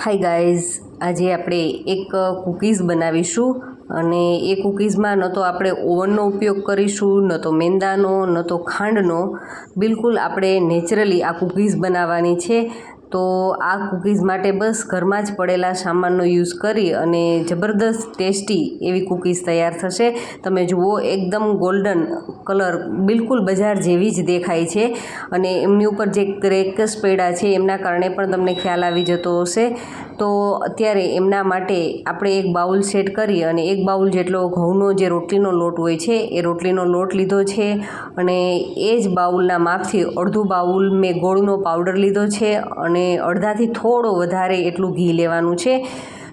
Hi guys આજે આપણે એક કૂકીઝ બનાવીશું અને એ કૂકીઝમાં ન તો આપણે ઓવનનો ઉપયોગ કરીશું, ન તો મેંદાનો, ન તો ખાંડનો. બિલકુલ આપણે નેચરલી આ કૂકીઝ બનાવવાની છે. તો આ કૂકીઝ માટે બસ ઘરમાં જ પડેલા સામાનનો યુઝ કરી અને જબરદસ્ત ટેસ્ટી એવી કૂકીઝ તૈયાર થશે. તમે જુઓ, એકદમ ગોલ્ડન કલર બિલકુલ બજાર જેવી જ દેખાય છે અને એમની ઉપર જે ક્રેકસ પેડા છે એમના કારણે પણ તમને ખ્યાલ આવી જતો હશે. તો અત્યારે એમના માટે આપણે એક બાઉલ સેટ કરી અને એક બાઉલ જેટલો ઘઉંનો જે રોટલીનો લોટ હોય છે, એ રોટલીનો લોટ લીધો છે અને એ જ બાઉલના માપથી અડધું બાઉલ મેં ગોળનો પાવડર લીધો છે અને અડધાથી થોડો વધારે એટલું ઘી લેવાનું છે.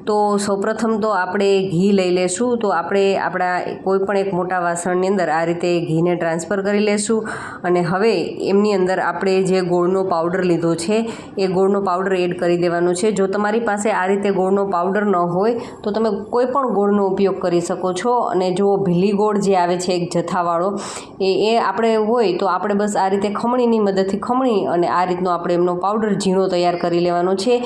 તો સૌપ્રથમ તો આપણે ઘી લઈ લેશું. તો આપણે આપણા કોઈ પણ એક મોટા વાસણની અંદર આ રીતે ઘીને ટ્રાન્સફર કરી લેશું. અને હવે એમની અંદર આપણે જે ગોળનો પાવડર લીધો છે, એ ગોળનો પાવડર એડ કરી દેવાનો છે. જો તમારી પાસે આ રીતે ગોળનો પાવડર ન હોય, તો તમે કોઈ પણ ગોળનો ઉપયોગ કરી શકો છો. અને જો ભીલી ગોળ જે આવે છે એક જથ્થાવાળો, એ એ આપણે હોય તો આપણે બસ આ રીતે ખમણીની મદદથી ખમણી અને આ રીતનો આપણે એમનો પાવડર ઝીણો તૈયાર કરી લેવાનો છે.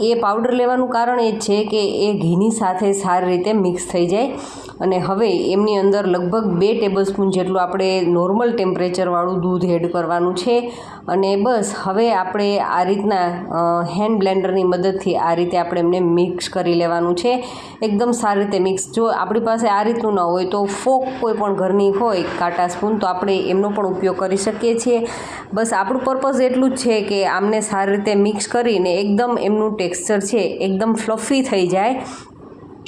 એ પાવડર લેવાનું કારણ એ છે કે એ ઘીની સાથે સારી રીતે મિક્સ થઈ જાય. અને હવે એમની અંદર લગભગ બે ટેબલ સ્પૂન જેટલું આપણે નોર્મલ ટેમ્પરેચરવાળું દૂધ એડ કરવાનું છે. અને બસ, હવે આપણે આ રીતના હેન્ડ બ્લેન્ડરની મદદથી આ રીતે આપણે એમને મિક્સ કરી લેવાનું છે. એકદમ સારી રીતે મિક્સ જો આપણી પાસે આ રીતનું ન હોય તો ફોક કોઈ પણ ઘરની હોય, કાંટા સ્પૂન, તો આપણે એમનો પણ ઉપયોગ કરી શકીએ છીએ. બસ, આપણું પર્પઝ એટલું જ છે કે આમને સારી રીતે મિક્સ કરીને એકદમ એમનું ટેક્સચર છે, એકદમ ફ્લફી થઈ જાય.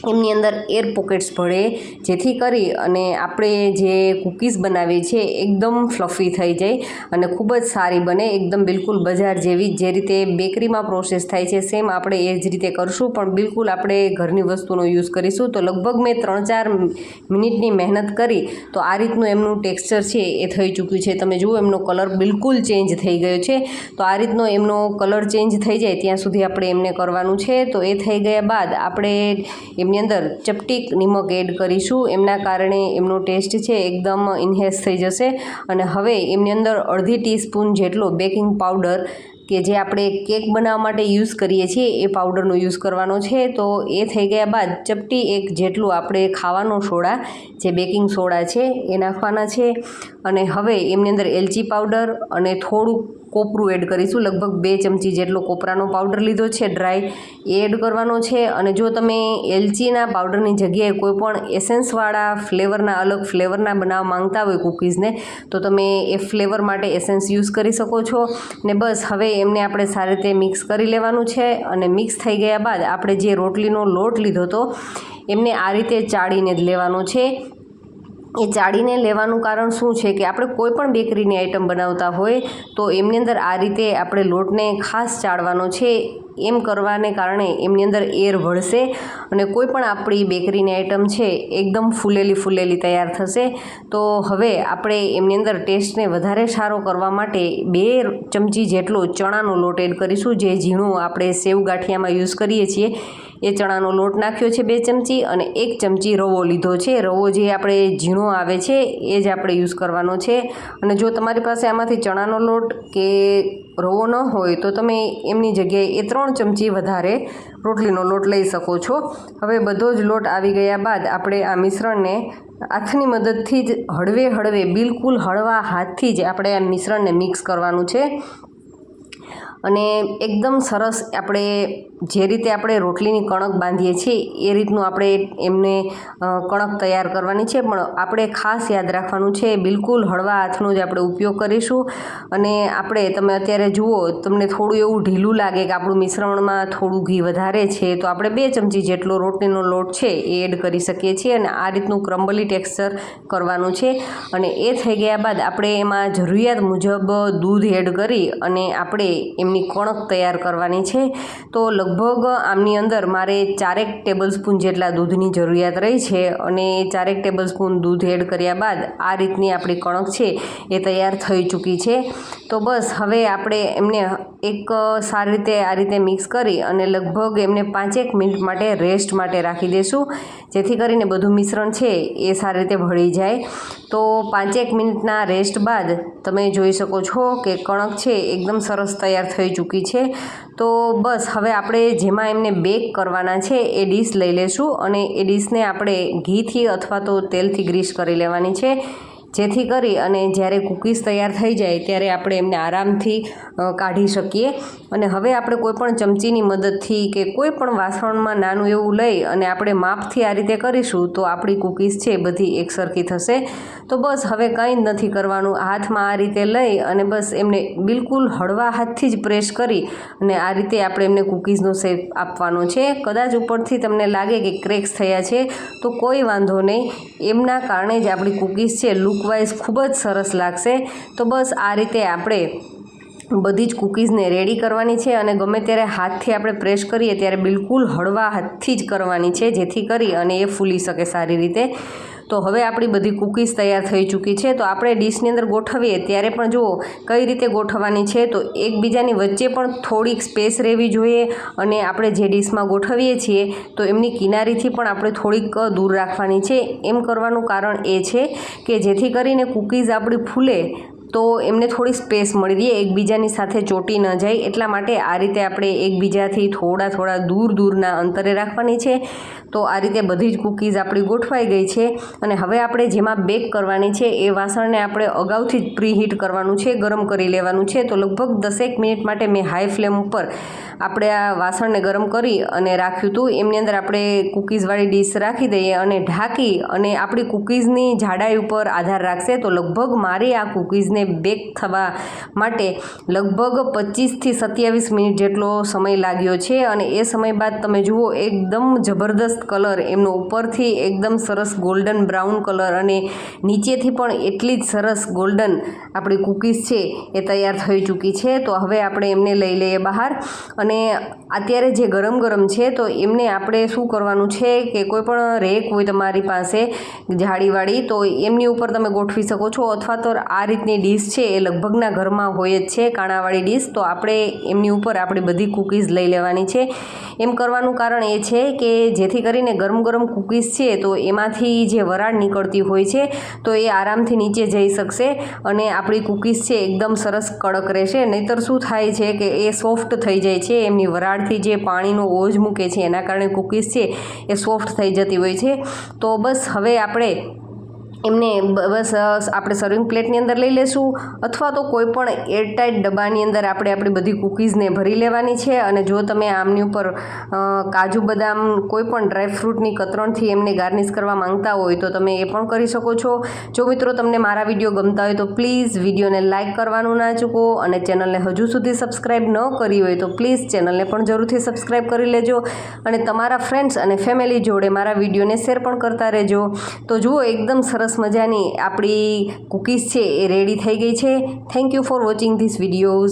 એમની અંદર એર પોકેટ્સ ભળે, જેથી કરી અને આપણે જે કૂકીઝ બનાવીએ છીએ, એકદમ ફ્લફી થઈ જાય અને ખૂબ જ સારી બને, એકદમ બિલકુલ બજાર જેવી જે રીતે બેકરીમાં પ્રોસેસ થાય છે સેમ આપણે એ જ રીતે કરશું. પણ બિલકુલ આપણે ઘરની વસ્તુનો યુઝ કરીશું. તો લગભગ મેં ત્રણ ચાર મિનિટની મહેનત કરી, તો આ રીતનું એમનું ટેક્સચર છે એ થઈ ચૂક્યું છે. તમે જુઓ, એમનો કલર બિલકુલ ચેન્જ થઈ ગયો છે. તો આ રીતનો એમનો કલર ચેન્જ થઈ જાય, ત્યાં સુધી આપણે એમને કરવાનું છે. તો એ થઈ ગયા બાદ આપણે એમની અંદર ચપટીક નિમક એડ કરીશું. એમના કારણે એમનો ટેસ્ટ છે એકદમ ઇન્હેસ થઈ જશે. અને હવે એમની અંદર અડધી ટીસ્પૂન જેટલો બેકિંગ પાવડર કે જે આપણે કેક બનાવવા માટે યુઝ કરીએ છીએ, એ પાવડરનો યુઝ કરવાનો છે. તો એ થઈ ગયા બાદ ચપટી એક જેટલું આપણે ખાવાનો સોડા, જે બેકિંગ સોડા છે, એ નાખવાના છે. અને હવે એમની અંદર એલચી પાવડર અને થોડુંક કોપરું એડ કરીશું. લગભગ બે ચમચી જેટલો કોપરાનો પાવડર લીધો છે ડ્રાય એ એડ કરવાનો છે. અને જો તમે એલચીના પાવડરની જગ્યાએ કોઈપણ એસેન્સવાળા ફ્લેવરના અલગ ફ્લેવરના બનાવવા માંગતા હોય કૂકીઝને તો તમે એ ફ્લેવર માટે એસેન્સ યુઝ કરી શકો છો. ને બસ, હવે એમને આપણે સારી રીતે મિક્સ કરી લેવાનું છે. અને મિક્સ થઈ ગયા બાદ આપણે જે રોટલીનો લોટ લીધો હતો, એમને આ રીતે ચાળીને જ લેવાનો છે. એ ચાળીને લેવાનું કારણ શું છે કે આપણે કોઈ પણ બેકરીની આઈટમ બનાવતા હોય તો એમની અંદર આ રીતે આપણે લોટને ખાસ ચાળવાનો છે. એમ કરવાને કારણે એમની અંદર એર વળશે અને કોઈ પણ આપણી બેકરીની આઈટમ છે એકદમ ફૂલેલી ફૂલેલી તૈયાર થશે. તો હવે આપણે એમની અંદર ટેસ્ટને વધારે સારો કરવા માટે બે ચમચી જેટલો ચણાનો લોટ એડ કરીશું જે ઝીણું આપણે સેવ ગાંઠિયામાં યુઝ કરીએ છીએ. એ ચણાનો લોટ નાખ્યો છે બે ચમચી અને એક ચમચી રવો લીધો છે. રવો જે આપણે ઝીણો આવે છે, એ જ આપણે યુઝ કરવાનો છે. અને જો તમારી પાસે આમાંથી ચણાનો લોટ કે રવો ન હોય, તો તમે એમની જગ્યાએ એ ત્રણ ચમચી વધારે રોટલીનો લોટ લઈ શકો છો. હવે બધો જ લોટ આવી ગયા બાદ આપણે આ મિશ્રણને હાથની મદદથી જ હળવે હળવે, બિલકુલ હળવા હાથથી જ આપણે આ મિશ્રણને મિક્સ કરવાનું છે. અને એકદમ સરસ આપણે જે રીતે આપણે રોટલીની કણક બાંધીએ છીએ, એ રીતનું આપણે એમને કણક તૈયાર કરવાની છે. પણ આપણે ખાસ યાદ રાખવાનું છે, બિલકુલ હળવા હાથનો જ આપણે ઉપયોગ કરીશું. અને આપણે, તમે અત્યારે જુઓ, તમને થોડું એવું ઢીલું લાગે કે આપણું મિશ્રણમાં થોડું ઘી વધારે છે, તો આપણે બે ચમચી જેટલો રોટલીનો લોટ છે, એ એડ કરી શકીએ છીએ અને આ રીતનું ક્રમ્બલી ટેક્સચર કરવાનું છે. અને એ થઈ ગયા બાદ આપણે એમાં જરૂરિયાત મુજબ દૂધ એડ કરી અને આપણે એમની કણક તૈયાર કરવાની છે. તો લગભગ આમની અંદર મારે ચારેક ટેબલ સ્પૂન જેટલા દૂધની જરૂરિયાત રહી છે અને ચારેક ટેબલ સ્પૂન દૂધ એડ કર્યા બાદ આ રીતની આપણી કણક છે એ તૈયાર થઈ ચૂકી છે. તો બસ હવે આપણે એમને એક સારી રીતે આ રીતે મિક્સ કરી અને લગભગ એમને પાંચેક મિનિટ માટે રેસ્ટ માટે રાખી દઈશું જેથી કરીને બધું મિશ્રણ છે એ સારી રીતે ભળી જાય. તો પાંચેક મિનિટના રેસ્ટ બાદ તમે જોઈ શકો છો કે કણક છે એકદમ સરસ તૈયાર થઈ થઈ ચૂકી છે. તો બસ, હવે આપણે જેમાં એમને બેક કરવાના છે એ ડીશ લઈ લેશું અને એ ડીશને આપણે ઘીથી અથવા તો તેલથી ગ્રીસ કરી લેવાની છે. જેથી કરી અને જ્યારે કૂકીઝ તૈયાર થઈ જાય ત્યારે આપણે એમને આરામથી કાઢી શકીએ. અને હવે આપણે કોઈપણ ચમચીની મદદથી કે કોઈપણ વાસણમાં નાનું એવું લઈ અને આપણે માપથી આ રીતે કરીશું તો આપણી કૂકીઝ છે બધી એકસરખી થશે. તો બસ હવે કંઈ જ નથી કરવાનું. હાથમાં આ રીતે લઈ અને બસ એમને બિલકુલ હળવા હાથથી જ પ્રેસ કરી અને આ રીતે આપણે એમને કૂકીઝનો શેપ આપવાનો છે. કદાચ ઉપરથી તમને લાગે કે ક્રેક્સ થયા છે, તો કોઈ વાંધો નહીં. એમના કારણે જ આપણી કૂકીઝ છે લુકવાઇઝ ખૂબ જ સરસ લાગશે. તો બસ આ રીતે આપણે બધી જ કૂકીઝને રેડી કરવાની છે અને ગમે ત્યારે હાથથી આપણે પ્રેસ કરીએ ત્યારે બિલકુલ હળવા હાથથી જ કરવાની છે, જેથી કરી અને એ ફૂલી શકે સારી રીતે. તો હવે આપણી બધી કૂકીઝ તૈયાર થઈ ચૂકી છે. તો આપણે ડીશની અંદર ગોઠવીએ ત્યારે પણ જુઓ કઈ રીતે ગોઠવવાની છે. તો એકબીજાની વચ્ચે પણ થોડીક સ્પેસ રહેવી જોઈએ અને આપણે જે ડીશમાં ગોઠવીએ છીએ તો એમની કિનારીથી પણ આપણે થોડીક દૂર રાખવાની છે. એમ કરવાનું કારણ એ છે કે જેથી કરીને કૂકીઝ આપણી ફૂલે તો એમને થોડી સ્પેસ મળી રહે, એકબીજાની સાથે ચોટી ન જાય. એટલા માટે આ રીતે આપણે એકબીજાથી થોડા થોડા દૂર દૂરના અંતરે રાખવાની છે. તો આ રીતે બધી જ કૂકીઝ આપણી ગોઠવાઈ ગઈ છે અને હવે આપણે જેમાં બેક કરવાની છે એ વાસણને આપણે અગાઉથી જ પ્રીહીટ કરવાનું છે, ગરમ કરી લેવાનું છે. તો લગભગ દસેક મિનિટ માટે મેં હાઈ ફ્લેમ ઉપર આપણે આ વાસણને ગરમ કરી અને રાખ્યું હતું. એમની અંદર આપણે કૂકીઝવાળી ડીશ રાખી દઈએ અને ઢાંકી અને આપણી કૂકીઝની જાડાઈ ઉપર આધાર રાખશે. તો લગભગ મારી આ કૂકીઝને બેક થવા માટે લગભગ પચીસથી સત્યાવીસ મિનિટ જેટલો સમય લાગ્યો છે અને એ સમય બાદ તમે જુઓ, એકદમ જબરદસ્ત કલર એમનો ઉપરથી એકદમ સરસ ગોલ્ડન બ્રાઉન કલર અને નીચેથી પણ એટલી જ સરસ ગોલ્ડન આપણી કૂકીઝ છે એ તૈયાર થઈ ચૂકી છે. તો હવે આપણે એમને લઈ લઈએ બહાર અને અત્યારે જે ગરમ ગરમ છે, તો એમને આપણે શું કરવાનું છે કે કોઈ પણ રેક હોય તમારી પાસે જાળીવાળી, તો એમની ઉપર તમે ગોઠવી શકો છો અથવા તો આ રીતની ડીશ છે એ લગભગના ઘરમાં હોય જ છે, કાણાવાળી ડીશ. તો આપણે એમની ઉપર આપણી બધી કૂકીઝ લઈ લેવાની છે. એમ કરવાનું કારણ એ છે કે જેથી કરીને ગરમ ગરમ કૂકીઝ છે, તો એમાંથી જે વરાળ નીકળતી હોય છે, તો એ આરામથી નીચે જઈ શકશે અને આપણી કૂકીઝ છે એકદમ સરસ કડક રહેશે. નહીતર શું થાય છે કે એ સોફ્ટ થઈ જાય છે, એમની વરાળથી જે પાણીનો ઓજ મૂકે છે, એના કારણે કૂકીઝ છે એ સોફ્ટ થઈ જતી હોય છે. તો બસ હવે આપણે એમને બસ આપણે સર્વિંગ પ્લેટની અંદર લઈ લેશું. અથવા તો કોઈ પણ એરટાઇટ ડબ્બાની અંદર આપણે આપણી બધી કૂકીઝને ભરી લેવાની છે. અને જો તમે આમની ઉપર કાજુ બદામ, કોઈ પણ ડ્રાયફ્રૂટની કતરણથી એમને ગાર્નિશ કરવા માંગતા હોય તો તમે એ પણ કરી શકો છો. જો મિત્રો તમને મારા વીડિયો ગમતા હોય તો પ્લીઝ વિડીયોને લાઇક કરવાનું ના ચૂકો અને ચેનલને હજુ સુધી સબસ્ક્રાઈબ ન કરી હોય તો પ્લીઝ ચેનલને પણ જરૂરથી સબસ્ક્રાઈબ કરી લેજો. અને તમારા ફ્રેન્ડ્સ અને ફેમિલી જોડે મારા વિડીયોને શેર પણ કરતા રહેજો. તો જુઓ, એકદમ મજાની આપણી કૂકીઝ છે એ રેડી થઈ ગઈ છે. Thank you for watching this videos